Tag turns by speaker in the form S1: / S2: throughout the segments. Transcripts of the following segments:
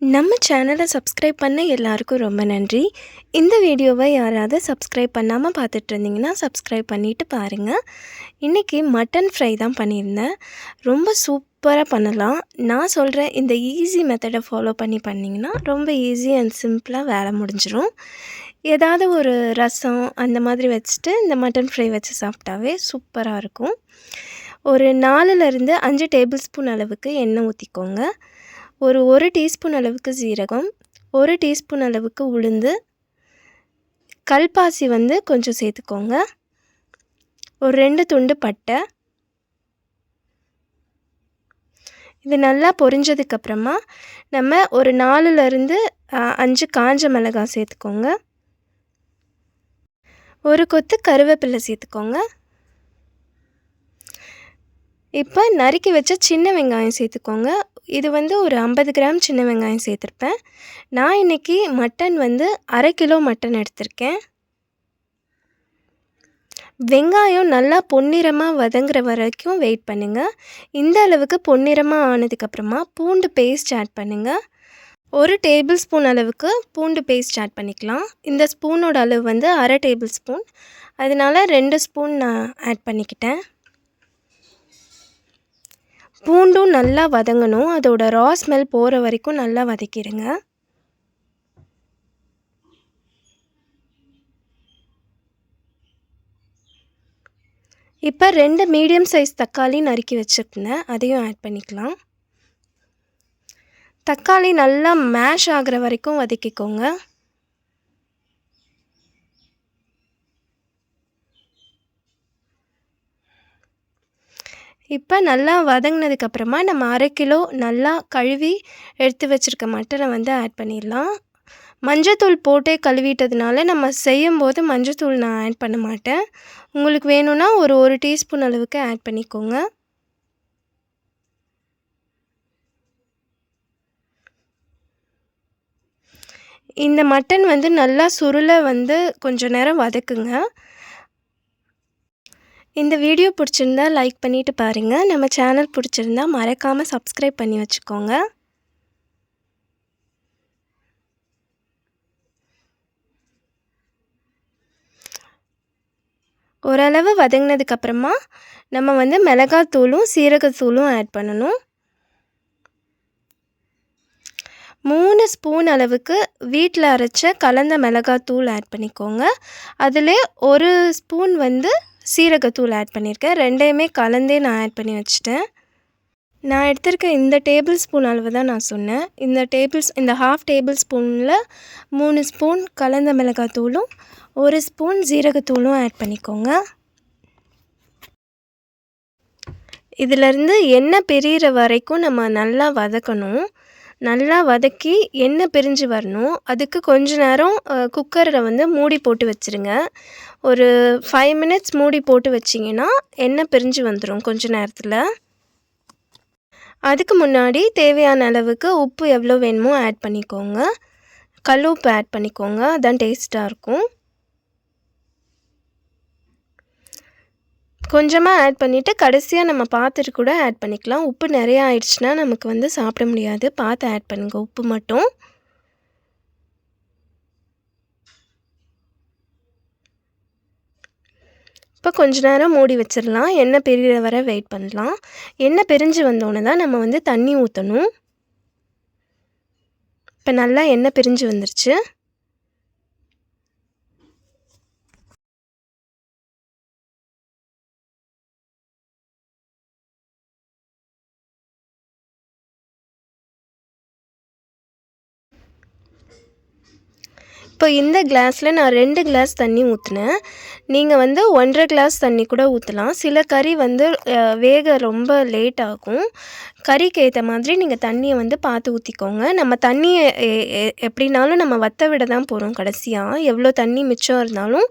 S1: நம்ம சேனலை சப்ஸ்கிரைப் பண்ண எல்லாருக்கும் ரொம்ப நன்றி. இந்த வீடியோவை யாராவது சப்ஸ்கிரைப் பண்ணாமல் பார்த்துட்டு இருந்தீங்கன்னா சப்ஸ்கிரைப் பண்ணிவிட்டு பாருங்கள் இன்றைக்கி மட்டன் ஃப்ரை தான் பண்ணியிருந்தேன். ரொம்ப சூப்பராக பண்ணலாம். நான் சொல்கிற இந்த ஈஸி மெத்தடை ஃபாலோ பண்ணி பண்ணிங்கன்னா ரொம்ப ஈஸி அண்ட் சிம்பிளாக வேலை முடிஞ்சிடும் ஏதாவது ஒரு ரசம் அந்த மாதிரி வச்சுட்டு இந்த மட்டன் ஃப்ரை வச்சு சாப்பிட்டாவே சூப்பராக இருக்கும். ஒரு நாலுலேருந்து அஞ்சு டேபிள் ஸ்பூன் அளவுக்கு எண்ணெய் ஊற்றிக்கோங்க ஒரு ஒரு டீஸ்பூன் அளவுக்கு சீரகம் ஒரு டீஸ்பூன் அளவுக்கு உளுந்து. கல்பாசி வந்து கொஞ்சம் சேர்த்துக்கோங்க. ஒரு ரெண்டு துண்டு பட்டை. இது நல்லா பொரிஞ்சதுக்கப்புறமா நம்ம ஒரு நாலுலேருந்து அஞ்சு காஞ்ச மிளகாய் சேர்த்துக்கோங்க. ஒரு கொத்து கருவேப்பிலை சேர்த்துக்கோங்க. இப்போ நறுக்கி வச்ச சின்ன வெங்காயம் சேர்த்துக்கோங்க. இது வந்து ஒரு ஐம்பது கிராம் சின்ன வெங்காயம் சேர்த்துருப்பேன். நான் இன்றைக்கி மட்டன் வந்து அரை கிலோ மட்டன் எடுத்திருக்கேன். வெங்காயம் நல்லா பொன்னிறமாக வதங்குற வரைக்கும் வெயிட் பண்ணுங்கள் இந்த அளவுக்கு பொன்னிறமாக ஆனதுக்கப்புறமா பூண்டு பேஸ்ட் ஆட் பண்ணுங்கள் ஒரு டேபிள் ஸ்பூன் அளவுக்கு பூண்டு பேஸ்ட் ஆட் பண்ணிக்கலாம். இந்த ஸ்பூனோட அளவு வந்து அரை டேபிள் ஸ்பூன் அதனால் ரெண்டு ஸ்பூன் நான் ஆட் பண்ணிக்கிட்டேன். பூண்டும் நல்லா வதங்கணும். அதோட ரா ஸ்மெல் போகிற வரைக்கும் நல்லா வதக்கிடுங்க. இப்போ ரெண்டு மீடியம் சைஸ் தக்காளி நறுக்கி வச்சுருந்தேன் அதையும் ஆட் பண்ணிக்கலாம். தக்காளி நல்லா மேஷ் ஆகிற வரைக்கும் வதக்கிக்கோங்க. இப்போ நல்லா வதங்கினதுக்கப்புறமா நம்ம அரை கிலோ நல்லா கழுவி எடுத்து வச்சுருக்க மட்டனை வந்து ஆட் பண்ணிடலாம். மஞ்சத்தூள் போட்டே கழுவிட்டதுனால நம்ம செய்யும்போது மஞ்சத்தூள் நான் ஆட் பண்ண மாட்டேன். உங்களுக்கு வேணும்னா ஒரு ஒரு டீஸ்பூன் அளவுக்கு ஆட் பண்ணிக்கோங்க. இந்த மட்டன் வந்து நல்லா சுருளை வந்து கொஞ்சம் நேரம் வதக்குங்க. இந்த வீடியோ பிடிச்சிருந்தா லைக் பண்ணிவிட்டு பாருங்கள் நம்ம சேனல் பிடிச்சிருந்தா மறக்காமல் சப்ஸ்கிரைப் பண்ணி வச்சுக்கோங்க. ஓரளவு வதங்கினதுக்கப்புறமா நம்ம வந்து மிளகாத்தூளும் சீரகத்தூளும் ஆட் பண்ணணும். மூணு ஸ்பூன் அளவுக்கு வீட்டில் அரைச்ச கலந்த மிளகாத்தூள் ஆட் பண்ணிக்கோங்க. அதில் ஒரு ஸ்பூன் வந்து சீரகத்தூள் ஆட் பண்ணியிருக்கேன். ரெண்டையுமே கலந்தே நான் ஆட் பண்ணி வச்சுட்டேன். நான் எடுத்திருக்க இந்த டேபிள் ஸ்பூன் அளவு தான் நான் சொன்னேன். இந்த டேபிள்ஸ் இந்த ஹாஃப் டேபிள் ஸ்பூனில் மூணு ஸ்பூன் கலந்த மிளகாத்தூளும் ஒரு ஸ்பூன் ஜீரகத்தூளும் ஆட் பண்ணிக்கோங்க. இதிலேருந்து எண்ணெய் பிரிகிற வரைக்கும் நம்ம நல்லா வதக்கணும். நல்லா வதக்கி எண்ணெய் பிரிஞ்சு வரணும். அதுக்கு கொஞ்ச நேரம் குக்கரில் வந்து மூடி போட்டு வச்சுருங்க. ஒரு ஃபைவ் மினிட்ஸ் மூடி போட்டு வச்சிங்கன்னா எண்ணெய் பிரிஞ்சு வந்துடும் கொஞ்ச நேரத்தில். அதுக்கு முன்னாடி தேவையான அளவுக்கு உப்பு எவ்வளோ வேணுமோ ஆட் பண்ணிக்கோங்க. கல் உப்பு ஆட் பண்ணிக்கோங்க. அதுதான் டேஸ்ட்டாக இருக்கும். கொஞ்சமாக ஆட் பண்ணிவிட்டு கடைசியாக நம்ம பார்த்துட்டு கூட ஆட் பண்ணிக்கலாம். உப்பு நிறையா ஆயிடுச்சுன்னா நமக்கு வந்து சாப்பிட முடியாது. பார்த்து ஆட் பண்ணுங்கள் உப்பு மட்டும். இப்போ கொஞ்ச நேரம் மூடி வச்சிடலாம். எண்ணெய் பிரிகிற வரை வெயிட் பண்ணலாம். எண்ணெய் பிரிஞ்சு வந்தோடனே தான் நம்ம வந்து தண்ணி ஊற்றணும் இப்போ நல்லா எண்ணெய் பிரிஞ்சு வந்துருச்சு. இப்போ இந்த கிளாஸில் நான் ரெண்டு கிளாஸ் தண்ணி ஊற்றினேன் நீங்கள் வந்து ஒன்றரை கிளாஸ் தண்ணி கூட ஊற்றலாம் சில கறி வந்து வேக ரொம்ப லேட் ஆகும். கறிக்கு ஏற்ற மாதிரி நீங்கள் தண்ணியை வந்து பார்த்து ஊற்றிக்கோங்க நம்ம தண்ணியை எப்படினாலும் நம்ம வற்ற விட தான் போகிறோம் கடைசியாக எவ்வளோ தண்ணி மிச்சம் இருந்தாலும்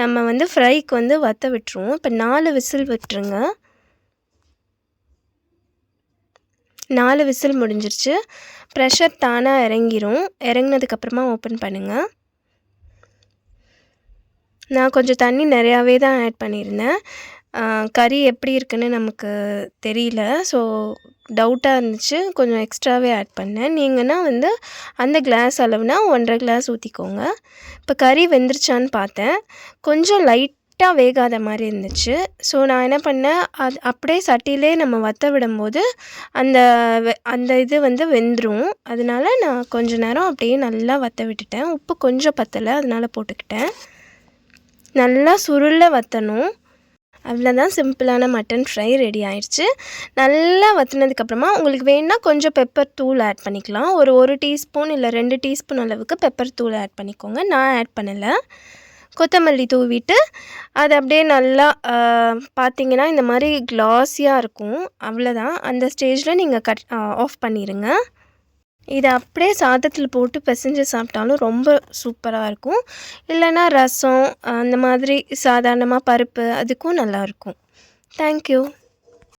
S1: நம்ம வந்து ஃப்ரைக்கு வந்து வற்ற விட்டுருவோம். இப்போ நாலு விசில் விட்டுருங்க. நாலு விசில் முடிஞ்சிருச்சு. ப்ரெஷர் தானாக இறங்கிரும். இறங்கினதுக்கப்புறமா ஓப்பன் பண்ணுங்கள் நான் கொஞ்சம் தண்ணி நிறையாவே தான் ஆட் பண்ணியிருந்தேன். கறி எப்படி இருக்குன்னு நமக்கு தெரியல. ஸோ டவுட்டாக இருந்துச்சு. கொஞ்சம் எக்ஸ்ட்ராவே ஆட் பண்ணேன். நீங்கன்னா வந்து அந்த கிளாஸ் அளவுனா ஒன்றரை கிளாஸ் ஊற்றிக்கோங்க இப்போ கறி வெந்துருச்சான்னு பார்த்தேன். கொஞ்சம் லைட்டாக வேகாத மாதிரி இருந்துச்சு. ஸோ நான் என்ன பண்ணேன்? அது அப்படியே சட்டியிலே நம்ம வற்ற விடும்போது அந்த வெ அந்த இது வந்து வெந்துடும் அதனால நான் கொஞ்ச நேரம் அப்படியே நல்லா வற்ற விட்டுட்டேன். உப்பு கொஞ்சம் பத்தலை. அதனால் போட்டுக்கிட்டேன். நல்லா சுருள வற்றணும் அவ்வளோதான் சிம்பிளான மட்டன் ஃப்ரை ரெடி ஆயிடுச்சு. நல்லா வற்றினதுக்கப்புறமா உங்களுக்கு வேணுன்னா கொஞ்சம் பெப்பர் தூள் ஆட் பண்ணிக்கலாம். ஒரு ஒரு டீஸ்பூன் இல்லை ரெண்டு டீஸ்பூன் அளவுக்கு பெப்பர் தூள் ஆட் பண்ணிக்கோங்க. நான் ஆட் பண்ணலை. கொத்தமல்லி தூவிட்டு அது அப்படியே நல்லா பார்த்தீங்கன்னா இந்த மாதிரி க்ளாஸியாக இருக்கும். அவ்வளோதான் அந்த ஸ்டேஜில் நீங்கள் கட் ஆஃப் பண்ணிடுங்க இதை அப்படியே சாதத்தில் போட்டு பிசைஞ்சு சாப்பிட்டாலும் ரொம்ப சூப்பராக இருக்கும். இல்லைன்னா ரசம் அந்த மாதிரி சாதாரணமாக பருப்பு அதுக்கும் நல்லாயிருக்கும் தேங்க்யூ